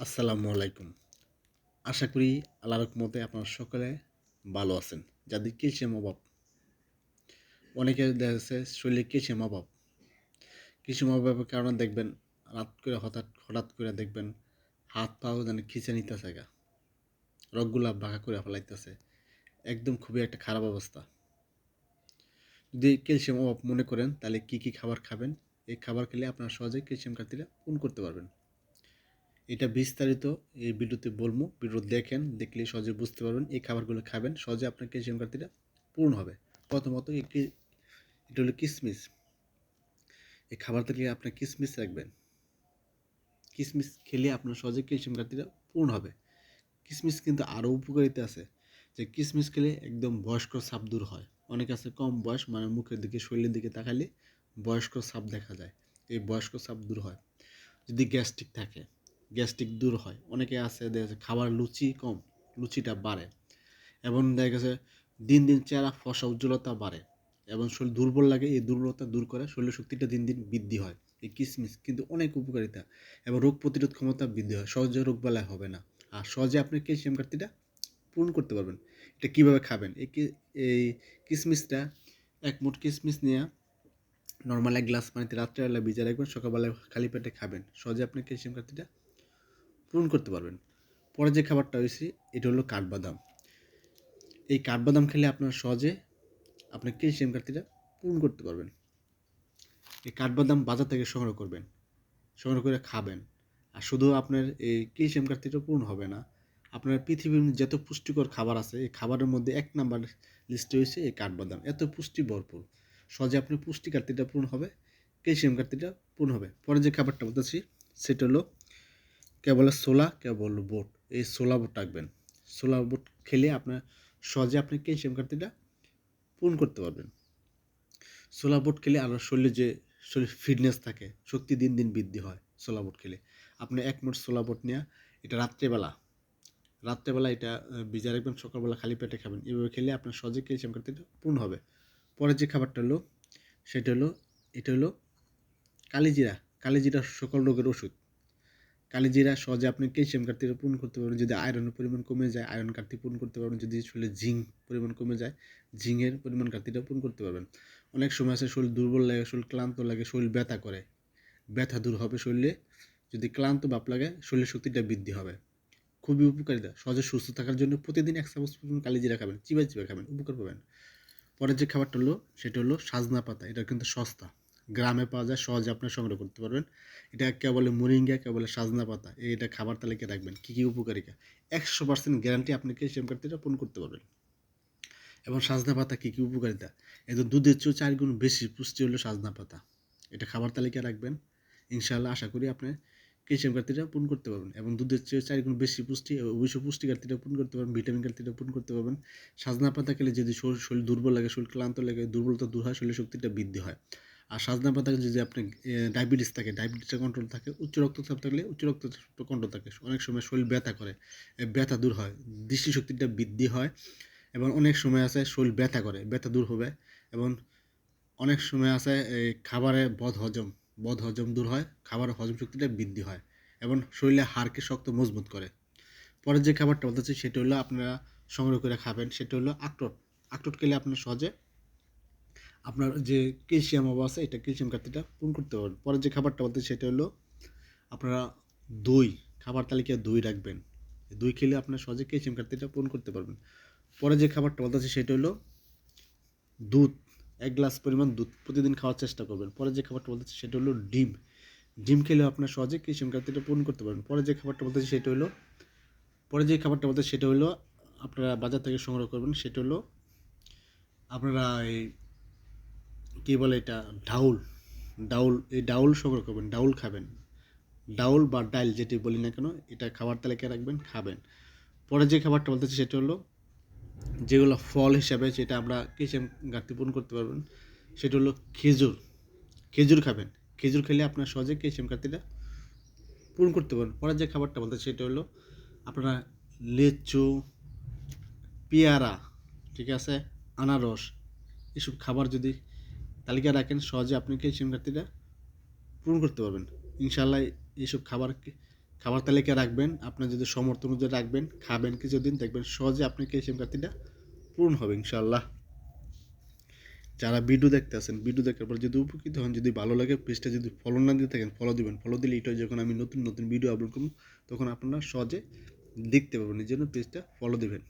আসসালামু আলাইকুম। আশা করি আল্লাহর রহমতে আপনারা সকলে ভালো আছেন। যাদের ক্যালসিয়াম অভাব অনেকে দেখা যাচ্ছে শরীরে ক্যালসিয়াম অভাব ক্যালসিয়াম অভাবের কারণে দেখবেন রাত করে হঠাৎ হঠাৎ করে দেখবেন হাত পাও যেন খিচে নিতেছে গা। রগগুলা বাঁকা করে ফেলাইতেছে। একদম খুবই একটা খারাপ অবস্থা। যদি ক্যালসিয়াম অভাব মনে করেন, তাহলে কি কি খাবার খাবেন? এই খাবার খেলে আপনারা সহজে ক্যালসিয়াম ঘাটতিটা পূরণ করতে পারবেন। এটা বিস্তারিত এই ভিডিওতে বলব। ভিডিও দেখেন, দেখলে সহজে বুঝতে পারবেন এই খাবারগুলো খাবেন, সহজে আপনার ক্যালসিয়াম ঘাটতিটা পূর্ণ হবে। প্রথমত একটি এটা হলো কিসমিস। এই খাবার থেকে আপনি কিসমিস রাখবেন। কিসমিস খেলে আপনার সহজে ক্যালসিয়াম ঘাটতিটা পূর্ণ হবে। কিসমিস কিন্তু আরও উপকারিতা আছে। যে কিসমিস খেলে একদম বয়স্ক সাপ দূর হয়। অনেক আছে কম বয়স মানে মুখের দিকে, শরীরের দিকে তাকালে বয়স্ক সাপ দেখা যায়। এই বয়স্ক সাপ দূর হয়। যদি গ্যাস্ট্রিক থাকে। গ্যাস্ট্রিক দূর হয়। অনেকে আছে, দেখা যাচ্ছে খাবার লুচি কম, লুচিটা বাড়ে। এবং দেখা গেছে দিন দিন চেহারা, ফসা, উজ্জ্বলতা বাড়ে। এবং শরীর দুর্বল লাগে, এই দুর্বলতা দূর করে শরীরের শক্তিটা দিন দিন বৃদ্ধি হয়, এই কিসমিস। কিন্তু অনেক উপকারিতা। এবং রোগ প্রতিরোধ ক্ষমতা বৃদ্ধি হয়। সহজে রোগ বালায় হবে না। আর সহজে আপনি ক্যালসিয়াম ঘাটতিটা পূরণ করতে পারবেন। এটা কীভাবে খাবেন? এই এই কিসমিসটা এক মুঠ কিসমিস নিয়ে নর্মাল এক গ্লাস পানিতে রাত্রেবেলা ভিজা রাখবেন সকালবেলা খালি পেটে খাবেন। সহজে আপনি ক্যালসিয়াম ঘাটতিটা পূরণ করতে পারবেন। পরে যে খাবারটা হয়েছে এটা হলো কাঠবাদাম। এই কাঠবাদাম খেলে আপনার সহজে আপনার ক্যালসিয়াম ঘাটতিটা পূরণ করতে পারবেন। এই কাঠবাদাম বাজার থেকে সংগ্রহ করবেন, সংগ্রহ করে খাবেন। আর শুধু আপনার এই ক্যালসিয়াম ঘাটতিটা পূরণ হবে না, আপনার পৃথিবীর যত পুষ্টিকর খাবার আছে, এই খাবারের মধ্যে এক নাম্বার লিস্টে হয়েছে এই কাঠবাদাম। এত পুষ্টি ভরপুর। সহজে আপনার পুষ্টি ঘাটতিটা পূরণ হবে, ক্যালসিয়াম ঘাটতিটা পূরণ হবে। পরে যে খাবারটা বলতেছি, সেটা হলো কেবল সোলা, কেবল বোট। এই সোলা বোট রাখবেন। সোলা বোট খেলে আপনার সহজে আপনি ক্যালসিয়াম ঘাটতিটা পূরণ করতে পারবেন। সোলা বোট খেলে আপনার শরীরে যে, শরীর ফিটনেস থাকে, শক্তি দিন দিন বৃদ্ধি হয় সোলা বোট খেলে। আপনি এক মুঠ সোলা বোট নিয়ে, এটা রাত্রেবেলা রাত্রেবেলা এটা ভিজা রাখবেন, সকালবেলা খালি পেটে খাবেন। এভাবে খেলে আপনার সহজে ক্যালসিয়াম ঘাটতিটা পূর্ণ হবে। পরের যে খাবারটা হলো, সেটা হলো, এটা হলো কালিজিরা। কালিজিরা সকল রোগের ওষুধ। কালিজিরা সহজে আপনি ক্যালসিয়াম ঘাটতিটা পূরণ করতে পারবেন, যদি আয়রনের পরিমাণ কমে যায়, আয়রন ঘাটতি পূরণ করতে পারবেন, যদি শরীরে জিঙ্ক পরিমাণ কমে যায়, জিঙ্কের পরিমাণ ঘাটতিটা পূরণ করতে পারবেন। অনেক সময় আছে শরীর দুর্বল লাগে, শরীর ক্লান্ত লাগে, শরীর ব্যথা করে। ব্যথা দূর হবে শরীরে, যদি ক্লান্ত বাপ লাগে, শরীরের শক্তিটা বৃদ্ধি হবে। খুবই উপকারিতা, সহজে সুস্থ থাকার জন্য প্রতিদিন এক চামচ পরিমাণ কালিজিরা খাবেন, চিবাই চিবাই খাবেন, উপকার পাবেন। পরের যে খাবারটা হলো, সেটা হলো সাজনা পাতা, এটা কিন্তু সস্তা। গ্রামে পাওয়া যায়, সহজে আপনি সংগ্রহ করতে পারবেন। এটা কে বলে মুরিঙ্গা কে বলে সাজনা পাতা এটা খাবার তালিকায় রাখবেন। কী কী উপকারিতা? একশো পার্সেন্ট গ্যারান্টি আপনি ক্যালসিয়াম ঘাটতিটা পূরণ করতে পারবেন। এবং সাজনা পাতা কী কী উপকারিতা? এত দুধের চেয়েও চার গুণ বেশি পুষ্টি হলো সাজনা পাতা। এটা খাবার তালিকায় রাখবেন। ইনশাআল্লাহ আশা করি আপনি ক্যালসিয়াম ঘাটতিটা পূরণ করতে পারবেন। এবং দুধের চেয়ে চার গুণ বেশি পুষ্টি অবশ্যই পুষ্টি ঘাটতিটা পূরণ করতে পারবেন ভিটামিন ঘাটতিটা পূরণ করতে পারবেন। সাজনা পাতা খেলে যদি শরীর শরীর দুর্বল লাগে, শরীর ক্লান্ত লাগে, দুর্বলতা দূর হয়, শরীরের শক্তিটা বৃদ্ধি হয়। আর সাজনা পাতা যদি আপনি ডায়াবেটিস থাকে ডায়াবেটিসটা কন্ট্রোল থাকে, উচ্চ রক্তচাপ থাকলে উচ্চ রক্তচাপ কন্ট্রোল থাকে। অনেক সময় শরীর ব্যথা করে ব্যথা দূর হয়, দৃষ্টিশক্তিটা বৃদ্ধি হয় এবং অনেক সময় আছে শরীর ব্যথা করে, ব্যথা দূর হবে এবং অনেক সময় আছে এই খাবারে বদ হজম বদ হজম দূর হয়, খাবার হজম শক্তিটা বৃদ্ধি হয় এবং শরীরে হাড়কে শক্ত মজবুত করে। পরের যে খাবারটা বলতেছি সেটা হলো আপনারা সংগ্রহ করে খাবেন, সেটা হলো আখরোট। আখরোট খেলে আপনার সহজে আপনার যে ক্যালসিয়াম অভাব আছে, এটা ক্যালসিয়াম ঘাটতিটা পূরণ করতে পারবেন পরের যে খাবারটা বলতে সেটা হলো আপনারা দই, খাবার তালিকায় দই রাখবেন। দই খেলে আপনার সহজে ক্যালসিয়াম ঘাটতিটা পূরণ করতে পারবেন। পরে যে খাবারটা বলতেছে সেটা হলো দুধ। এক গ্লাস পরিমাণ দুধ প্রতিদিন খাওয়ার চেষ্টা করবেন। পরে যে খাবারটা বলতেছে সেটা হলো ডিম। ডিম খেলে আপনার সহজে ক্যালসিয়াম ঘাটতিটা পূরণ করতে পারবেন। পরে যে খাবারটা বলতেছে সেটা হলো পরে যে খাবারটা বলতে সেটা হলো আপনারা বাজার থেকে সংগ্রহ করবেন। সেটা হলো আপনারা এই কী বলে এটা? ডাউল। ডাউল, এই ডাউল সংগ্রহ করবেন, ডাউল খাবেন। ডাউল বা ডাইল যেটি বলি না কেন, এটা খাবার তালিকায় রাখবেন, খাবেন। পরে যে খাবারটা বলতেছি সেটা হলো, যেগুলো ফল হিসাবে যেটা আমরা ক্যালসিয়াম ঘাটতি পূরণ করতে পারবেন, সেটা হলো খেজুর। খেজুর খাবেন। খেজুর খেলে আপনার সহজে ক্যালসিয়াম ঘাটতিটা পূরণ করতে পারবেন। পরের যে খাবারটা বলতে সেটা হলো, আপনারা লিচু, পেয়ারা, ঠিক আছে, আনারস, এসব খাবার যদি তালিকা রাখেন, সহজে আপনি ক্যালসিয়াম ঘাটতিটা পূরণ করতে পারবেন। ইনশাল্লাহ এইসব খাবার খাবার তালিকা রাখবেন, আপনার যদি সমর্থ অনুযায়ী রাখবেন, খাবেন কিছুদিন, দেখবেন সহজে আপনার ক্যালসিয়াম ঘাটতিটা পূরণ হবে ইনশাল্লাহ যারা ভিডিও দেখতে আছেন, ভিডিও দেখার পর যদি উপকৃত হন, যদি ভালো লাগে, পেজটা যদি ফলো না দিয়ে থাকেন ফলো দিবেন ফলো দিলে এটা যখন আমি নতুন নতুন ভিডিও আপলোড করব, তখন আপনারা সহজে দেখতে পাবেন এই জন্য পেজটা ফলো দিবেন।